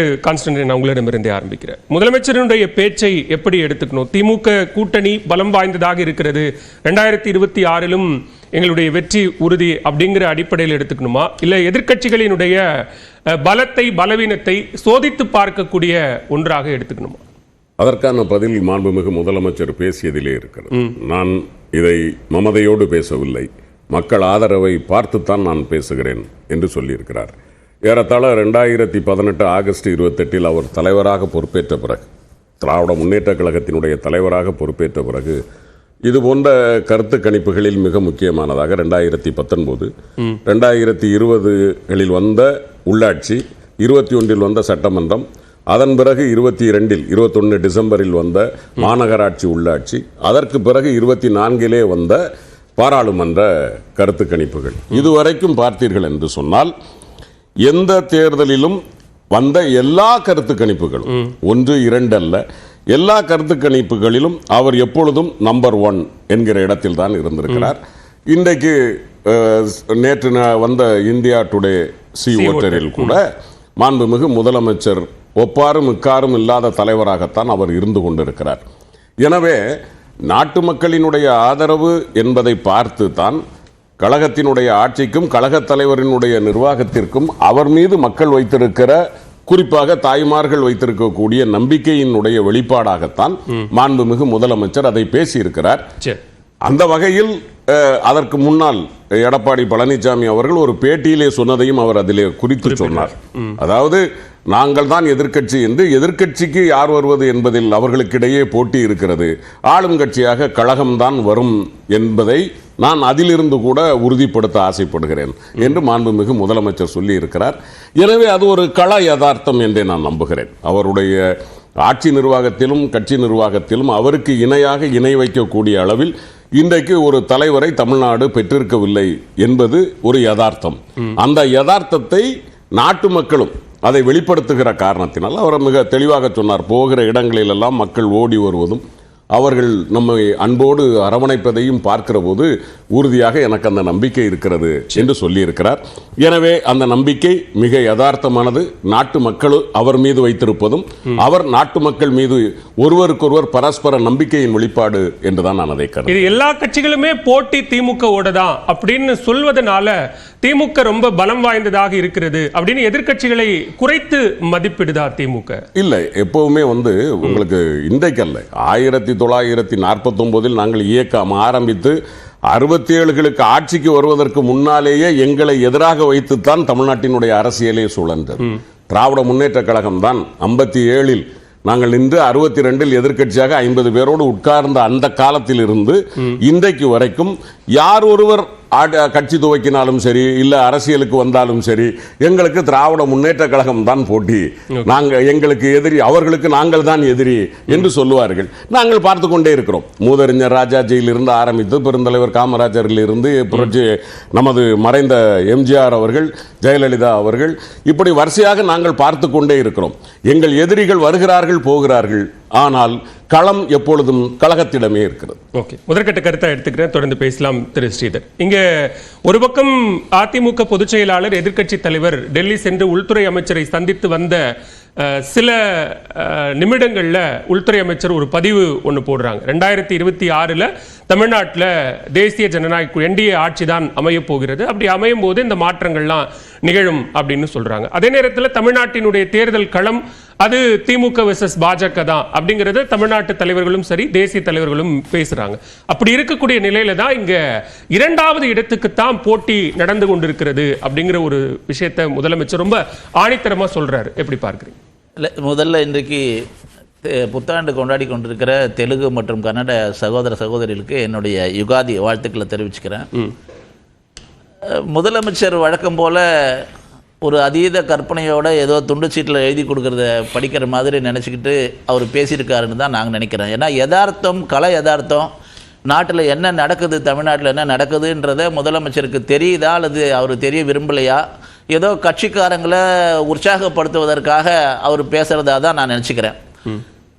Konstantin நான் உங்களிடமிருந்தே ஆரம்பிக்கிறேன் முதலமைச்சரினுடைய பேச்சை எப்படி எடுத்துக்கணும்? திமுக கூட்டணி பலம் வாய்ந்ததாக இருக்கிறது. ரெண்டாயிரத்தி இருபத்தி ஆறிலும் எங்களுடைய வெற்றி உறுதி அப்படிங்கிற அடிப்படையில் எடுத்துக்கணுமா? இல்லை எதிர்க்கட்சிகளினுடைய பலத்தை பலவீனத்தை சோதித்து பார்க்கக்கூடிய ஒன்றாக எடுத்துக்கணுமா? அதற்கான பதில் மாண்புமிகு முதலமைச்சர் பேசியதிலே இருக்கிறது. நான் இதை மமதையோடு பேசவில்லை. மக்கள் ஆதரவை பார்த்துத்தான் நான் பேசுகிறேன் என்று சொல்லியிருக்கிறார். ஏறத்தாழ ரெண்டாயிரத்தி பதினெட்டு ஆகஸ்ட் இருபத்தெட்டில் அவர் தலைவராக பொறுப்பேற்ற பிறகு திராவிட முன்னேற்ற கழகத்தினுடைய தலைவராக பொறுப்பேற்ற பிறகு இது போன்ற கருத்து கணிப்புகளில் மிக முக்கியமானதாக ரெண்டாயிரத்தி பத்தொன்பது ரெண்டாயிரத்தி இருபதுகளில் வந்த உள்ளாட்சி இருபத்தி ஒன்றில் வந்த சட்டமன்றம் அதன் பிறகு இருபத்தி இரண்டில் இருபத்தொன்று டிசம்பரில் வந்த மாநகராட்சி உள்ளாட்சி அதற்கு பிறகு இருபத்தி நான்கிலே வந்த பாராளுமன்ற கருத்து கணிப்புகள். இதுவரைக்கும் பார்த்தீர்கள் என்று சொன்னால் எந்த தேர்தலிலும் வந்த எல்லா கருத்து கணிப்புகளும் ஒன்று இரண்டு அல்ல எல்லா கருத்து கணிப்புகளிலும் அவர் எப்பொழுதும் நம்பர் ஒன் என்கிற இடத்தில் தான் இருந்திருக்கிறார். இன்றைக்கு நேற்று வந்த இந்தியா டுடே சி ஓட்டரில் கூட மாண்புமிகு முதலமைச்சர் ஒப்பாரும் இக்காரும் இல்லாத தலைவராகத்தான் அவர் இருந்து கொண்டிருக்கிறார். எனவே நாட்டு மக்களினுடைய ஆதரவு என்பதை பார்த்து தான் கழகத்தினுடைய ஆட்சிக்கும் கழகத் தலைவரினுடைய நிர்வாகத்திற்கும் அவர் மீது மக்கள் வைத்திருக்கிற குறிப்பாக தாய்மார்கள் வைத்திருக்கக்கூடிய நம்பிக்கையினுடைய வெளிப்பாடாகத்தான் மாண்புமிகு முதலமைச்சர் அதை பேசியிருக்கிறார். அந்த வகையில் அதற்கு முன்னால் எடப்பாடி பழனிசாமி அவர்கள் ஒரு பேட்டியிலே சொன்னதையும் அவர் அதிலே குறித்து சொன்னார். அதாவது நாங்கள் தான் எதிர்க்கட்சி என்று எதிர்க்கட்சிக்கு யார் வருவது என்பதில் அவர்களுக்கிடையே போட்டி இருக்கிறது. ஆளும் கட்சியாக கழகம்தான் வரும் என்பதை நான் அதிலிருந்து கூட உறுதிப்படுத்த ஆசைப்படுகிறேன் என்று மாண்புமிகு முதலமைச்சர் சொல்லி இருக்கிறார் எனவே அது ஒரு கள யதார்த்தம் என்றே நான் நம்புகிறேன். அவருடைய ஆட்சி நிர்வாகத்திலும் கட்சி நிர்வாகத்திலும் அவருக்கு இணையாக இணை வைக்கக்கூடிய அளவில் இன்றைக்கு ஒரு தலைவரை தமிழ்நாடு பெற்றிருக்கவில்லை என்பது ஒரு யதார்த்தம். அந்த யதார்த்தத்தை நாட்டு மக்களும் அதை வெளிப்படுத்துகிற காரணத்தினால் அவர் மிக தெளிவாக சொன்னார். போகிற இடங்களிலெல்லாம் மக்கள் ஓடி வருவதும் அவர்கள் நம்மை அன்போடு அரவணைப்பதையும் பார்க்கிற போது உறுதியாக எனக்கு அந்த நம்பிக்கை இருக்கிறது என்று சொல்லியிருக்கிறார். எனவே அந்த நம்பிக்கை மிக யதார்த்தமானது. நாட்டு மக்கள் அவர் மீது வைத்திருப்பதும் அவர் நாட்டு மக்கள் மீது ஒருவருக்கொருவர் பரஸ்பர நம்பிக்கையின் வெளிப்பாடு என்றுதான் நான் அதை கருதுகிறேன். இது எல்லா கட்சிகளுமே போட்டி திமுகவோட தான் அப்படின்னு சொல்வதனால திமுக ரொம்ப பலம் வாய்ந்ததாக இருக்கிறது அப்படின்னு எதிர்க்கட்சிகளை குறைத்து மதிப்பிடுதா திமுக? இல்லை எப்பவுமே வந்து உங்களுக்கு இன்றைக்கு அல்ல. ஆயிரத்தி தொள்ளாயிரத்தி நாற்பத்தொம்போதில் நாங்கள் இயக்கம் ஆரம்பித்து அறுபத்தி ஏழுகளுக்கு ஆட்சிக்கு வருவதற்கு முன்னாலேயே எங்களை எதிராக வைத்துத்தான் தமிழ்நாட்டினுடைய அரசியலே சுழன்றது. திராவிட முன்னேற்ற கழகம் தான் ஐம்பத்தி ஏழில் நாங்கள் நின்று அறுபத்தி ரெண்டில் எதிர்க்கட்சியாக ஐம்பது பேரோடு உட்கார்ந்த அந்த காலத்தில் இருந்து இன்றைக்கு வரைக்கும் யார் ஒருவர் கட்சி துவக்கினாலும் சரி இல்ல அரசியலுக்கு வந்தாலும் சரி எங்களுக்கு திராவிட முன்னேற்ற கழகம் தான் போட்டி. நாங்க எங்களுக்கு எதிரி அவர்களுக்கு நாங்கள் தான் எதிரி என்று சொல்லுவார்கள். நாங்கள் பார்த்து கொண்டே இருக்கிறோம். மூதறிஞர் ராஜாஜியில் இருந்து ஆரம்பித்து பெருந்தலைவர் காமராஜரில் இருந்து புரட்சி நமது மறைந்த எம்ஜிஆர் அவர்கள் ஜெயலலிதா அவர்கள் இப்படி வரிசையாக நாங்கள் பார்த்து கொண்டே இருக்கிறோம். எங்கள் எதிரிகள் வருகிறார்கள் போகிறார்கள். ஆனால் களம் எப்பொழுதும் கழகத்திடமே இருக்கிறது. ஓகே முதற்கட்ட கருத்தை எடுத்துக்கிறேன். தொடர்ந்து பேசலாம் திரு ஸ்ரீதர். இங்க ஒரு பக்கம் அதிமுக பொதுச் செயலாளர் எதிர்க்கட்சி தலைவர் டெல்லி சென்று உள்துறை அமைச்சரை சந்தித்து வந்த சில நிமிடங்களில் உள்துறை அமைச்சர் ஒரு பதிவு ஒன்று போடுறாங்க. ரெண்டாயிரத்தி இருபத்தி ஆறில் தமிழ்நாட்டில் தேசிய ஜனநாயக என்டிஏ ஆட்சி தான் அமையப் போகிறது. அப்படி அமையும் போது இந்த மாற்றங்கள்லாம் நிகழும் அப்படின்னு சொல்கிறாங்க அதே நேரத்தில் தமிழ்நாட்டினுடைய தேர்தல் களம் அது திமுக விசஸ் பாஜக தான் அப்படிங்கிறது தமிழ்நாட்டு தலைவர்களும் சரி தேசிய தலைவர்களும் பேசுகிறாங்க அப்படி இருக்கக்கூடிய நிலையில தான் இங்கே இரண்டாவது இடத்துக்கு தான் போட்டி நடந்து கொண்டிருக்கிறது அப்படிங்கிற ஒரு விஷயத்தை முதலமைச்சர் ரொம்ப ஆணித்தரமாக சொல்கிறாரு எப்படி பார்க்குறீங்க? இல்லை முதல்ல இன்றைக்கு புத்தாண்டு கொண்டாடி கொண்டிருக்கிற தெலுங்கு மற்றும் கன்னட சகோதர சகோதரிகளுக்கு என்னுடைய யுகாதி வாழ்த்துக்களை தெரிவிச்சுக்கிறேன். முதலமைச்சர் வழக்கம் போல ஒரு அதீத கற்பனையோட ஏதோ துண்டு சீட்டில் எழுதி கொடுக்கறத படிக்கிற மாதிரி நினச்சிக்கிட்டு அவர் பேசியிருக்காருன்னு தான் நாங்கள் நினைக்கிறோம். ஏன்னா யதார்த்தம் கலை யதார்த்தம் நாட்டில் என்ன நடக்குது தமிழ்நாட்டில் என்ன நடக்குதுன்றத முதலமைச்சருக்கு தெரியுதா அல்லது அவர் தெரிய விரும்பலையா ஏதோ கட்சிக்காரங்களை உற்சாகப்படுத்துவதற்காக அவர் பேசுகிறதா தான் நான் நினச்சிக்கிறேன்.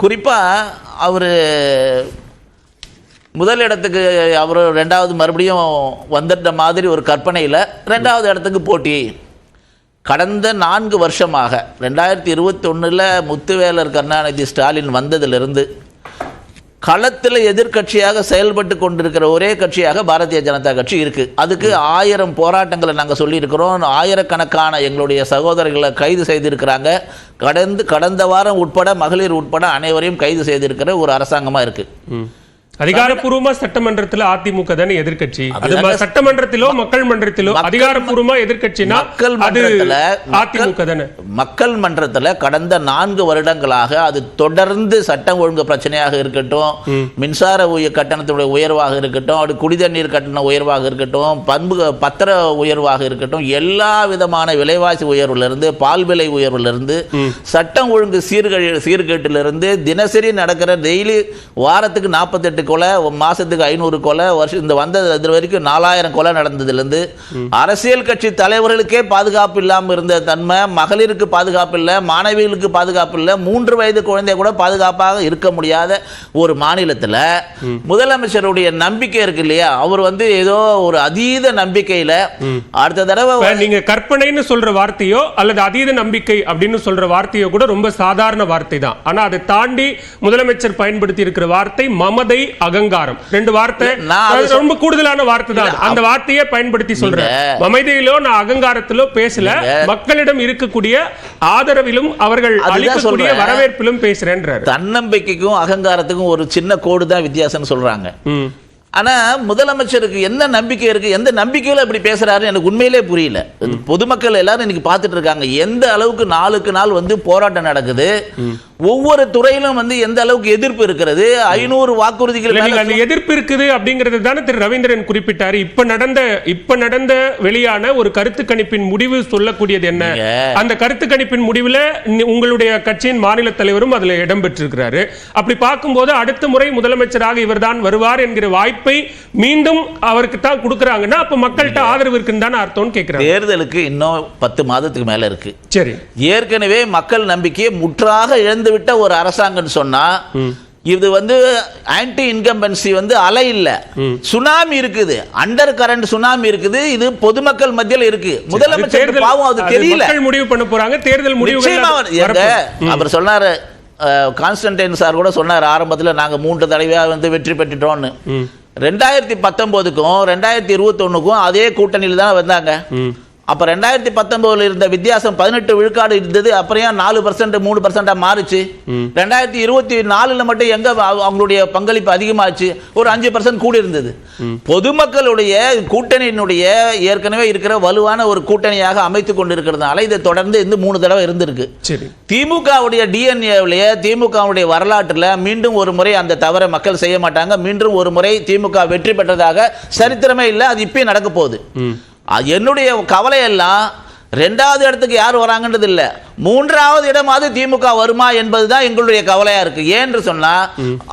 குறிப்பாக அவர் முதல் இடத்துக்கு அவர் ரெண்டாவது மறுபடியும் வந்துட்ட மாதிரி ஒரு கற்பனையில் ரெண்டாவது இடத்துக்கு போட்டி. கடந்த நான்கு வருஷமாக ரெண்டாயிரத்தி இருபத்தி ஒன்றில் முத்துவேலர் கருணாநிதி ஸ்டாலின் வந்ததிலிருந்து களத்தில் எதிர்க்கட்சியாக செயல்பட்டு கொண்டிருக்கிற ஒரே கட்சியாக பாரதிய ஜனதா கட்சி இருக்குது அதுக்கு ஆயிரம் போராட்டங்களை நாங்கள் சொல்லியிருக்கிறோம். ஆயிரக்கணக்கான எங்களுடைய சகோதரர்களை கைது செய்திருக்கிறாங்க. கடந்து கடந்த வாரம் உட்பட மகளிர் உட்பட அனைவரையும் கைது செய்திருக்கிற ஒரு அரசாங்கமாக இருக்குது அதிகாரப்பூர்வமா சட்டமன்றத்துல அதிமுக தானே அது ம- சட்டமன்றத்திலோ மக்கள் மன்றத்திலோ அதிகாரப்பூர்வமா எதிர்க்கட்சினா மக்கள் அது மன்றத்துல அதிமுக தானே. மக்கள் மன்றத்தில் கடந்த நான்கு வருடங்களாக அது தொடர்ந்து சட்டம் ஒழுங்கு பிரச்சனையாக இருக்கட்டும் மின்சார கட்டணத்துடைய உயர்வாக இருக்கட்டும் அது குடிதண்ணீர் கட்டண உயர்வாக இருக்கட்டும் பண்பு பத்திர உயர்வாக இருக்கட்டும் எல்லா விதமான விலைவாசி உயர்விலிருந்து பால் விலை உயர்விலிருந்து சட்டம் ஒழுங்கு சீர்கழி சீர்கேட்டிலிருந்து தினசரி நடக்கிற டெய்லி வாரத்துக்கு நாற்பத்தெட்டு கொலை ஒரு மாசத்துக்கு ஐநூறு கொலை வருஷம் இந்த வந்தது இது வரைக்கும் நாலாயிரம் கொலை நடந்ததுலேருந்து அரசியல் கட்சி தலைவர்களுக்கே பாதுகாப்பு இல்லாமல் இருந்த தன்மை மகளிருக்கு பாதுகாப்பு இல்லை மாணவிகளுக்கு பாதுகாப்பு இல்லை மூன்று வயது குழந்தை கூட பாதுகாப்பாக இருக்க முடியாத ஒரு மாநிலத்தில் முதலமைச்சருடைய நம்பிக்கை இருக்கு இல்லையா? அவர் வந்து ஏதோ ஒரு அதீத நம்பிக்கையில அடுத்த தடவை இப்ப நீங்க கற்பனைன்னு சொல்ற வார்த்தையோ அல்லது அதீத நம்பிக்கை அப்படின்னு சொல்ற வார்த்தையோ கூட ரொம்ப சாதாரண வார்த்தை தான். ஆனா அதை தாண்டி முதலமைச்சர் பயன்படுத்தி இருக்கிற வார்த்தை மமதை அகங்காரம். ரெண்டு வார்த்தை. ரொம்ப கூடுதலான வார்த்தை தான். அந்த வார்த்தையே பயன்படுத்தி சொல்றேன். மமதையிலோ நான் அகங்காரத்திலோ பேசல. மக்களிடம் இருக்கக்கூடிய ஆதரவிலும் அவர்கள் அளிக்கக்கூடிய. வரவேற்பிலும் பேசுறேன்றாரு. தன்னம்பிக்கைக்கும் அகங்காரத்துக்கும் ஒரு சின்ன கோடு தான் வித்தியாசம்னு சொல்றாங்க. ஆனா முதலமைச்சருக்கு என்ன நம்பிக்கை இருக்கு எந்த நம்பிக்கையில இப்படி பேசுறாரு எனக்கு உண்மையிலே புரியல. பொதுமக்கள் எல்லாரும் இன்னைக்கு பார்த்துட்டு இருக்காங்க. எந்த அளவுக்கு நாளுக்கு நாள் வந்து போராட்டம் நடக்குது ஒவ்வொரு துறையிலும் வந்து எந்த அளவுக்கு எதிர்ப்பு இருக்கிறது? ஐநூறு வாக்குறுதிகள் எதிர்ப்பு இருக்குது அப்படிங்கறது தானே திரு ரவீந்திரன் குறிப்பிட்டாரு. இப்ப நடந்த இப்ப நடந்த வெளியான ஒரு கருத்து கணிப்பின் முடிவு சொல்லக்கூடியது என்ன? அந்த கருத்து கணிப்பின் முடிவுல உங்களுடைய கட்சியின் மாநில தலைவரும் அதுல இடம் பெற்றிருக்கிறாரு அப்படி பார்க்கும்போது அடுத்த முறை முதலமைச்சராக இவர்தான் வருவார் என்கிற வாய்ப்பை மீண்டும் அவருக்கு தான் கொடுக்கறாங்கன்னா அப்ப மக்கள்கிட்ட ஆதரவு இருக்குன்னு தானே அர்த்தம்னு கேக்குறாங்க தேர்தலுக்கு இன்னும் பத்து மாதத்துக்கு மேல இருக்கு. சரி. ஏற்கனவே மக்கள் நம்பிக்கையை முற்றாக இழந்துவிட்ட ஒரு அரசாங்கம்னு சொன்னா இது வந்து ஆன்டி இன்கம்பன்சி வந்து அலை இல்ல. சுனாமி இருக்குது. அண்டர் கரண்ட் சுனாமி இருக்குது. இது பொதுமக்கள் மத்தியில் இருக்கு. முதலமைச்சர் பாவம் அது தெரியல. முடிவு பண்ண போறாங்க. தேர்தல் வரப்போகுது. அவர் சொன்னாரு கான்ஸ்டன்டைன் சார் கூட சொன்னார் ஆரம்பத்துல நாங்க மூன்று தடவையா வந்து வெற்றி பெற்றுட்டோம்னு. ரெண்டாயிரத்தி பத்தொன்பதுக்கும் ரெண்டாயிரத்தி இருபத்தொன்னுக்கும் அதே கூட்டணியில் தான் வந்தாங்க. அப்ப ரெண்டாயிரத்தி பத்தொன்பதுல இருந்த வித்தியாசம் பதினெட்டு விழுக்காடு இருந்தது அப்புறம் ஏன் நாலு பர்சன்ட் மூணு பர்சன்டா மாறுச்சு? ரெண்டாயிரத்தி இருபத்தி நாலுல மட்டும் எங்க அவ- அவங்களுடைய பங்களிப்பு அதிகமாச்சு? ஒரு அஞ்சு பர்சன்ட் கூடி இருந்தது. பொதுமக்களுடைய கூட்டணியினுடைய ஏற்கனவே இருக்கிற வலுவான ஒரு கூட்டணியாக அமைத்து கொண்டிருக்கிறதுனால இதை தொடர்ந்து இந்த மூணு தடவை இருந்திருக்கு. சரி. திமுகவுடைய டிஎன்ஏவிலேயே திமுகவுடைய வரலாற்றில் மீண்டும் ஒரு முறை அந்த தவறை மக்கள் செய்ய மாட்டாங்க. மீண்டும் ஒரு முறை திமுக வெற்றி பெற்றதாக சரித்திரமே இல்லை அது இப்பயும் நடக்க போகுது. என்னுடைய கவலை எல்லாம் ரெண்டாவது இடத்துக்கு யார் வராங்கன்றது இல்லை மூன்றாவது இடமாவது திமுக வருமா என்பதுதான் எங்களுடைய கவலையா இருக்கு. ஏன்னு சொன்னா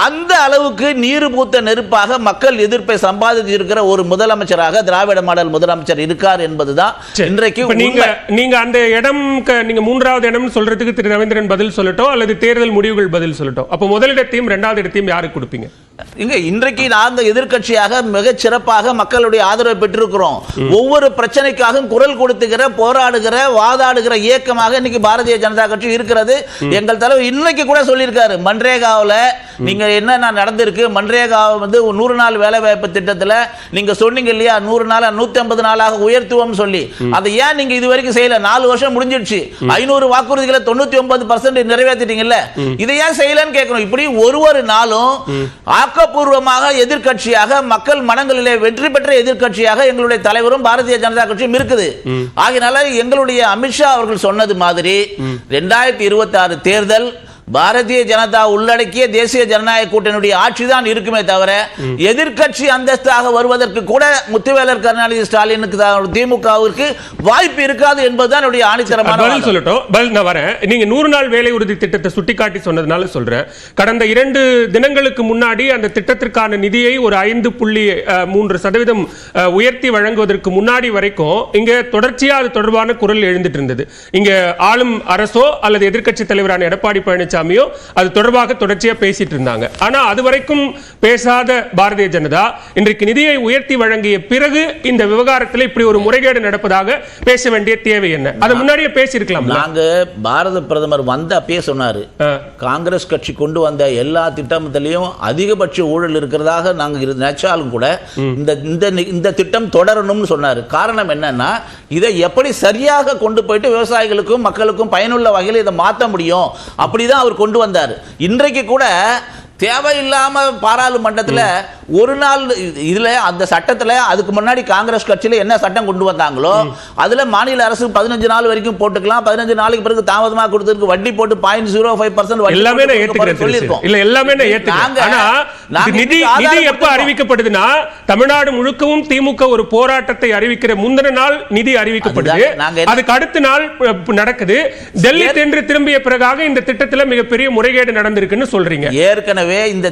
அந்த அளவுக்கு நீர் பூத்த நெருப்பாக மக்கள் எதிர்ப்பை சம்பாதித்து இருக்கிற ஒரு முதலமைச்சராக திராவிட மாடல் முதலமைச்சர் இருக்கார் என்பதுதான் சரி. இன்றைக்கு இப்ப நீங்க உண்மை. நீங்க அந்த இடம் க- நீங்க மூன்றாவது இடம் சொல்றதுக்கு திரு ரவீந்திரன் பதில் சொல்லட்டும் அல்லது தேர்தல் முடிவுகள் பதில் சொல்லட்டும் அப்ப முதலிடத்தையும் இரண்டாவது இடத்தையும் யாருக்கு கொடுப்பீங்க? இங்க இன்றைக்கு நாங்க எதிர்க்கட்சியாக மிகச் சிறப்பாக மக்களுடைய ஆதரவை பெற்றிருக்கிறோம். ஒவ்வொரு பிரச்சனைக்காகவும் குரல் கொடுத்துக்கிற போராடுகிற வாதாடுகிற இயக்கமாக இன்னைக்கு பாரதிய ஜனதா கட்சி இருக்கிறது. எங்கள் தலைவர் இன்னைக்கு கூட சொல்லியிருக்காரு மன்ரேகாவுல நீங்க என்னென்ன நடந்திருக்கு? மன்ரேகா வந்து நூறு நாள் வேலை வாய்ப்பு திட்டத்துல நீங்க சொன்னீங்க இல்லையா? நூறு நாள் நூத்தி ஐம்பது நாளாக உயர்த்துவோம் சொல்லி. அதை ஏன் நீங்க இது வரைக்கும் செய்யல? நாலு வருஷம் முடிஞ்சிடுச்சு ஐநூறு வாக்குறுதிகளை தொண்ணூத்தி ஒன்பது பர்சன்ட் நிறைவேற்றிட்டீங்கல்ல இதை ஏன் செய்யலன்னு கேட்கணும். இப்படி ஒரு ஒரு நாளும் ஆக்கப்பூர்வமாக எதிர்க்கட்சியாக மக்கள் மனங்களிலே வெற்றி பெற்ற எதிர்க்கட்சியாக எங்களுடைய தலைவரும் பாரதிய ஜனதா கட்சியும் இருக்குது. ஆகினால எங்களுடைய அமித்ஷா அவர்கள் சொன்னது மாதிரி ரெண்டாயிரத்தி இருபத்தி ஆறு தேர்தல் பாரதிய ஜனதா உள்ளடக்கிய தேசிய ஜனநாயக கூட்டணியுடைய ஆட்சி தான் இருக்குமே தவிர எதிர்க்கட்சி அந்தஸ்தாக வருவதற்கு கூட முத்துவேலர் கருணாநிதி ஸ்டாலினுக்கு திமுகவிற்கு வாய்ப்பு இருக்காது என்பதுதான் என்னுடைய ஆணித்தரமான பதில். சொல்லட்டும். பதில் நான் வரேன். நீங்க நூறு நாள் வேலை உறுதி திட்டத்தை சுட்டிக்காட்டி சொன்னதுனால சொல்றேன். கடந்த இரண்டு தினங்களுக்கு முன்னாடி அந்த திட்டத்திற்கான நிதியை ஒரு ஐந்து புள்ளி மூன்று சதவீதம் உயர்த்தி வழங்குவதற்கு முன்னாடி வரைக்கும் இங்க தொடர்ச்சியா அது தொடர்பான குரல் எழுந்துட்டு இருந்தது. இங்க ஆளும் அரசோ அல்லது எதிர்க்கட்சி தலைவரான எடப்பாடி பழனிசாமி பழனிசாமியும் அது தொடர்பாக தொடர்ச்சியா பேசிட்டு இருந்தாங்க. ஆனா அது வரைக்கும் பேசாத பாரதிய ஜனதா இன்றைக்கு நிதியை உயர்த்தி வழங்கிய பிறகு இந்த விவகாரத்தில் இப்படி ஒரு முறைகேடு நடப்பதாக பேச வேண்டிய தேவை என்ன? அதை முன்னாடியே பேசியிருக்கலாம் நாங்க பாரத பிரதமர் வந்த அப்பயே சொன்னாரு. காங்கிரஸ் கட்சி கொண்டு வந்த எல்லா திட்டத்திலையும் அதிகபட்ச ஊழல் இருக்கிறதாக நாங்க நினைச்சாலும் கூட இந்த இந்த இந்த திட்டம் தொடரணும்னு சொன்னாரு. காரணம் என்னன்னா இதை எப்படி சரியாக கொண்டு போயிட்டு விவசாயிகளுக்கும் மக்களுக்கும் பயனுள்ள வகையில் இதை மாற்ற முடியும்? அப்படிதான் அவர் கொண்டு வந்தார். இன்றைக்கு கூட தேவையில்லாம பாராளுமன்றத்தில் ஒரு நாள் இது- இதுல அந்த சட்டத்துல அதுக்கு முன்னாடி காங்கிரஸ் கட்சியில என்ன சட்டம் கொண்டு வந்தாங்களோ அதுல மாநில அரசு பதினஞ்சு நாள் வரைக்கும் போட்டுக்கலாம். பதினஞ்சு நாளைக்கு பிறகு தாமதமா கொடுத்ததுக்கு வட்டி போட்டு பாயிண்ட் ஜீரோ ஃபைவ் பர்சன்ட் எல்லாமே திரு. இல்ல எல்லாமே நிதி நிதி எப்ப அறிவிக்கப்படுதுன்னா தமிழ்நாடு முழுக்கவும் திமுக ஒரு போராட்டத்தை அறிவிக்கிற முந்தின நாள் நிதி அறிவிக்கப்படுது. அதுக்கு அடுத்த நாள் நடக்குது. டெல்லி சென்று திரும்பிய பிறகாக இந்த திட்டத்துல மிகப்பெரிய முறைகேடு நடந்திருக்குன்னு சொல்றீங்க. ஏற்கனவே இந்த